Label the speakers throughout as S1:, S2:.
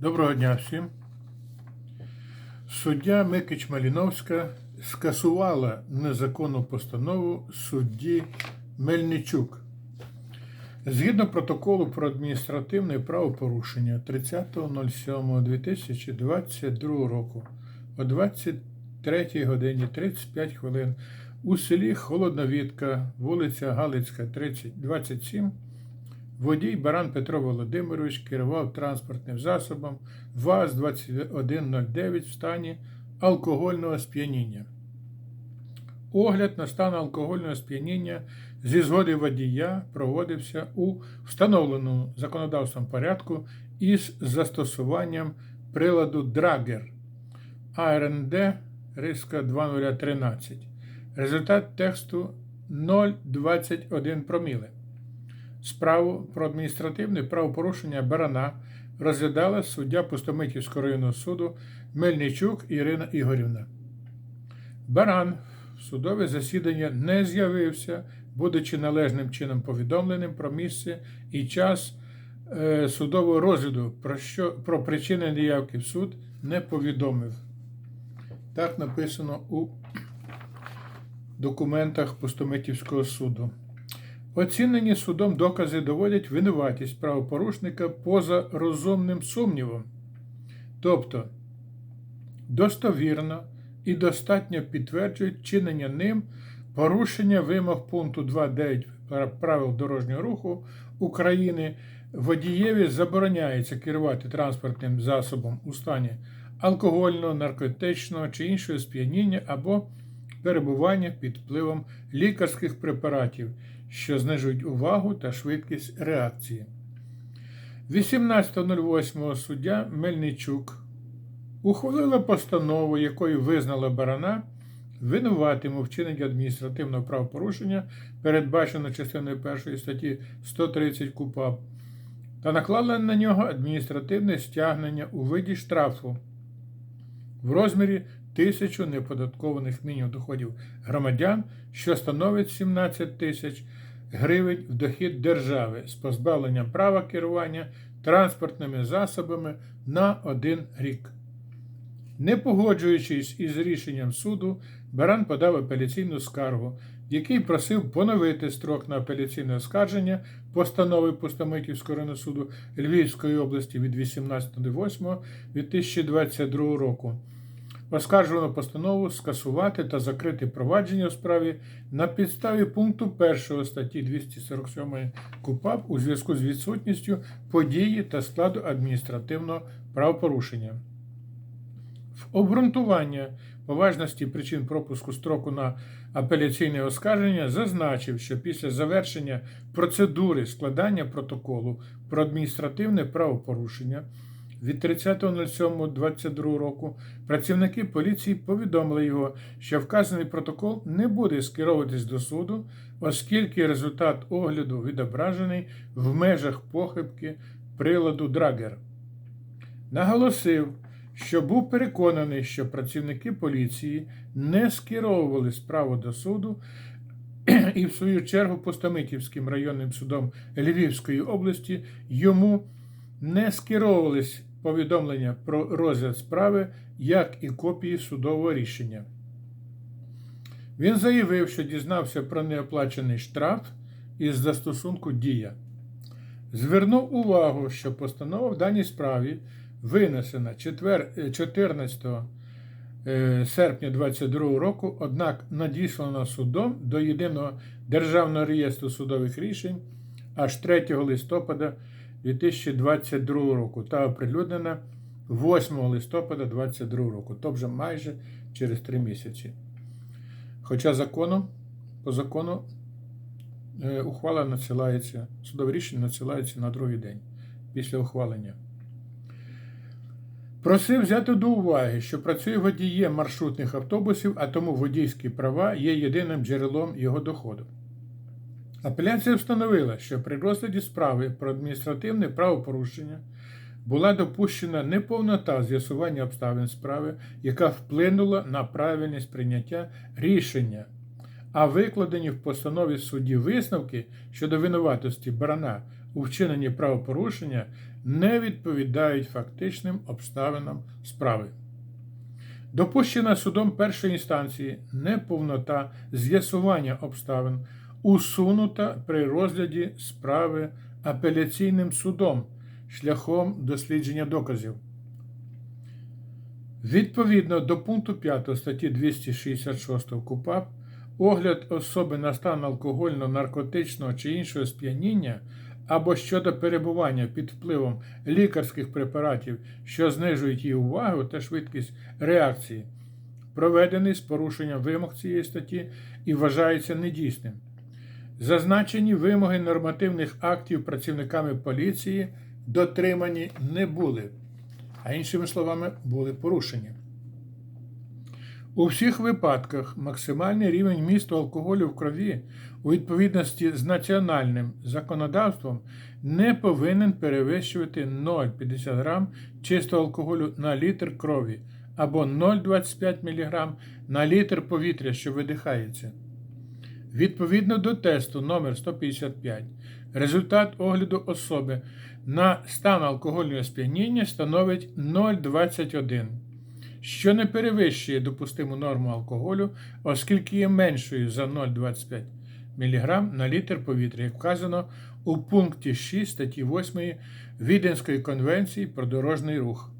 S1: Доброго дня всім. Суддя Микич Маліновська скасувала незаконну постанову судді Мельничук. Згідно протоколу про адміністративне правопорушення 30.07.2022 року о 23 годині 35 хвилин у селі Холодновідка, вулиця Галицька, 30, 27, Водій Баран Петро Володимирович керував транспортним засобом ВАЗ-2109 в стані алкогольного сп'яніння. Огляд на стан алкогольного сп'яніння зі згоди водія проводився у встановленому законодавством порядку із застосуванням приладу Драгер АРНД риска 2013. Результат тексту 0,21 проміле. Справу про адміністративне правопорушення Барана розглядала суддя Пустомитівського районного суду Мельничук Ірина Ігорівна. Баран в судове засідання не з'явився, будучи належним чином повідомленим про місце і час е, судового розгляду, про, що, про причини неявки в суд не повідомив. Так написано у документах Пустомитівського суду. Оцінені судом докази доводять винуватість правопорушника поза розумним сумнівом. Тобто достовірно і достатньо підтверджують чинення ним порушення вимог пункту 2.9 правил дорожнього руху України водієві забороняється керувати транспортним засобом у стані алкогольного, наркотичного чи іншого сп'яніння або перебування під впливом лікарських препаратів, що знижують увагу та швидкість реакції. 18.08 суддя Мельничук ухвалила постанову, якою визнала барана винуватим у вчиненні адміністративного правопорушення, передбачено частиною 1 статті 130 КУПАП, та наклала на нього адміністративне стягнення у виді штрафу в розмірі тисячу неподаткованих мінімум доходів громадян, що становить 17 тисяч гривень в дохід держави з позбавленням права керування транспортними засобами на один рік. Не погоджуючись із рішенням суду, Баран подав апеляційну скаргу, в якій просив поновити строк на апеляційне оскарження постанови Пустомитівського районного суду Львівської області від 18.08.2022 року. Оскаржувану постанову скасувати та закрити провадження у справі на підставі пункту 1 статті 247 КУПАП у зв'язку з відсутністю події та складу адміністративного правопорушення. В обґрунтування поважності причин пропуску строку на апеляційне оскарження зазначив, що після завершення процедури складання протоколу про адміністративне правопорушення від 30.07.22 року працівники поліції повідомили його, що вказаний протокол не буде скеровуватись до суду, оскільки результат огляду відображений в межах похибки приладу Драгер. Наголосив, що був переконаний, що працівники поліції не скеровували справу до суду. І, в свою чергу, Постамитівським районним судом Львівської області йому не скеровувались повідомлення про розгляд справи, як і копії судового рішення. Він заявив, що дізнався про неоплачений штраф із застосунку Дія. Звернув увагу, що постанова в даній справі винесена 14 серпня 2022 року, однак надіслана судом до Єдиного державного реєстру судових рішень аж 3 листопада 2022 року та оприлюднена 8 листопада 2022 року, тобто майже через 3 місяці. Хоча законом, по закону е, ухвала надсилається, судове рішення надсилається на другий день після ухвалення. Просив взяти до уваги, що працює водієм маршрутних автобусів, а тому водійські права є єдиним джерелом його доходу. Апеляція встановила, що при розгляді справи про адміністративне правопорушення була допущена неповнота з'ясування обставин справи, яка вплинула на правильність прийняття рішення, а викладені в постанові судді висновки щодо винуватості барана у вчиненні правопорушення не відповідають фактичним обставинам справи. Допущена судом першої інстанції неповнота з'ясування обставин усунута при розгляді справи апеляційним судом шляхом дослідження доказів. Відповідно до пункту 5 статті 266 КУПАП, огляд особи на стан алкогольно-наркотичного чи іншого сп'яніння або щодо перебування під впливом лікарських препаратів, що знижують її увагу та швидкість реакції, проведений з порушенням вимог цієї статті і вважається недійсним. Зазначені вимоги нормативних актів працівниками поліції дотримані не були, а іншими словами, були порушені. У всіх випадках максимальний рівень місту алкоголю в крові у відповідності з національним законодавством не повинен перевищувати 0,50 грам чистого алкоголю на літр крові або 0,25 мг на літр повітря, що видихається. Відповідно до тесту номер 155 результат огляду особи на стан алкогольного сп'яніння становить 0,21, що не перевищує допустиму норму алкоголю, оскільки є меншою за 0,25 мг на літр повітря, як вказано у пункті 6 статті 8 Віденської конвенції про дорожній рух.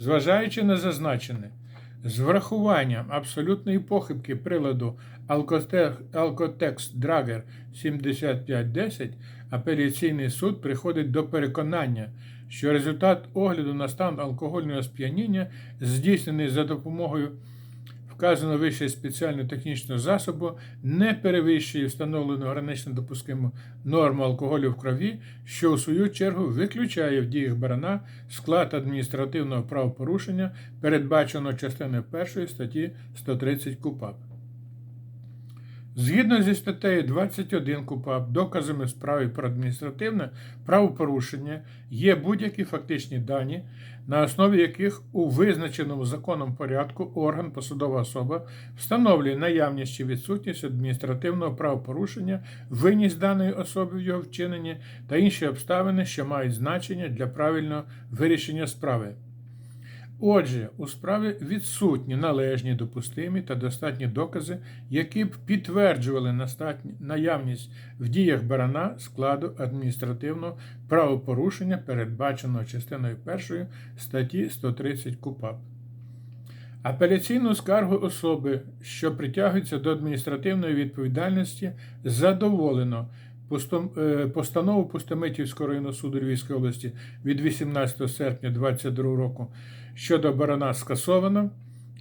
S1: Зважаючи на зазначене, з врахуванням абсолютної похибки приладу Alcotex Dragger 7510 апеляційний суд приходить до переконання, що результат огляду на стан алкогольного сп'яніння, здійснений за допомогою вказаного вище спеціального технічного засобу, не перевищує встановлену гранично допустиму норму алкоголю в крові, що у свою чергу виключає в діях барана склад адміністративного правопорушення, передбаченого частиною 1 статті 130 КУПАП. Згідно зі статтею 21 КУПАП, доказами в справі про адміністративне правопорушення є будь-які фактичні дані, на основі яких у визначеному законом порядку орган посадова особа встановлює наявність чи відсутність адміністративного правопорушення, винність даної особи в його вчиненні та інші обставини, що мають значення для правильного вирішення справи. Отже, у справі відсутні належні, допустимі та достатні докази, які б підтверджували наявність в діях барана складу адміністративного правопорушення, передбаченого частиною 1 статті 130 КУПАП. Апеляційну скаргу особи, що притягується до адміністративної відповідальності, задоволено. Постанову Пустомитівського районного суду Львівської області від 18 серпня 2022 року щодо барана скасовано,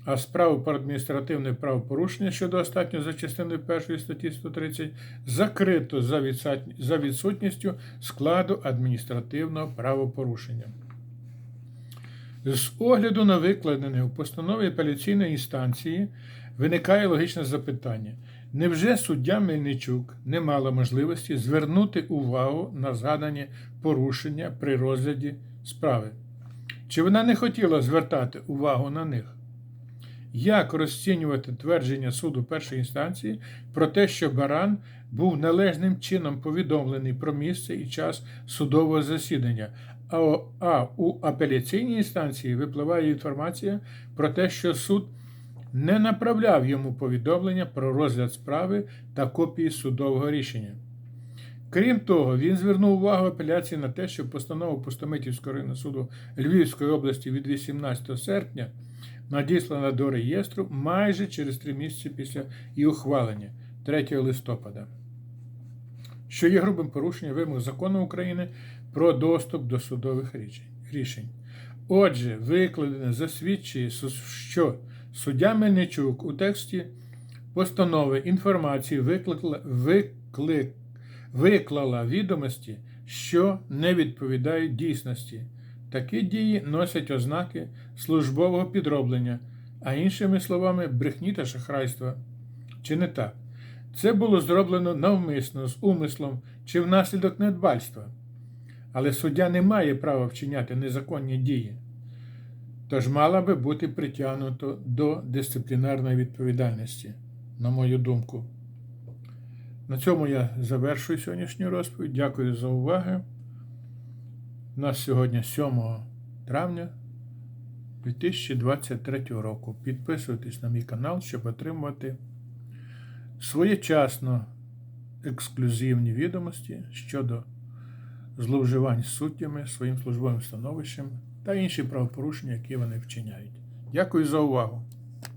S1: а справу про адміністративне правопорушення щодо останнього за частиною 1 статті 130 закрито за відсутністю складу адміністративного правопорушення. З огляду на викладене у постанові апеляційної інстанції виникає логічне запитання. Невже суддя Мельничук не мала можливості звернути увагу на згадані порушення при розгляді справи? Чи вона не хотіла звертати увагу на них? Як розцінювати твердження суду першої інстанції про те, що Баран був належним чином повідомлений про місце і час судового засідання, а у апеляційній інстанції випливає інформація про те, що суд не направляв йому повідомлення про розгляд справи та копії судового рішення? Крім того, він звернув увагу апеляції на те, що постанова Пустомитівського районного суду Львівської області від 18 серпня надіслана до реєстру майже через три місяці після її ухвалення 3 листопада, що є грубим порушенням вимог закону України про доступ до судових рішень. Отже, викладене засвідчує, що суддя Мельничук у тексті постанови інформації викликла, виклик виклала відомості, що не відповідають дійсності. Такі дії носять ознаки службового підроблення, а іншими словами, брехні та шахрайства. Чи не так? Це було зроблено навмисно, з умислом чи внаслідок недбальства. Але суддя не має права вчиняти незаконні дії, тож мала би бути притягнуто до дисциплінарної відповідальності, на мою думку. На цьому я завершую сьогоднішню розповідь. Дякую за увагу. У нас сьогодні 7 травня 2023 року. Підписуйтесь на мій канал, щоб отримувати своєчасно ексклюзивні відомості щодо зловживань суддями своїм службовим становищем та інші правопорушення, які вони вчиняють. Дякую за увагу!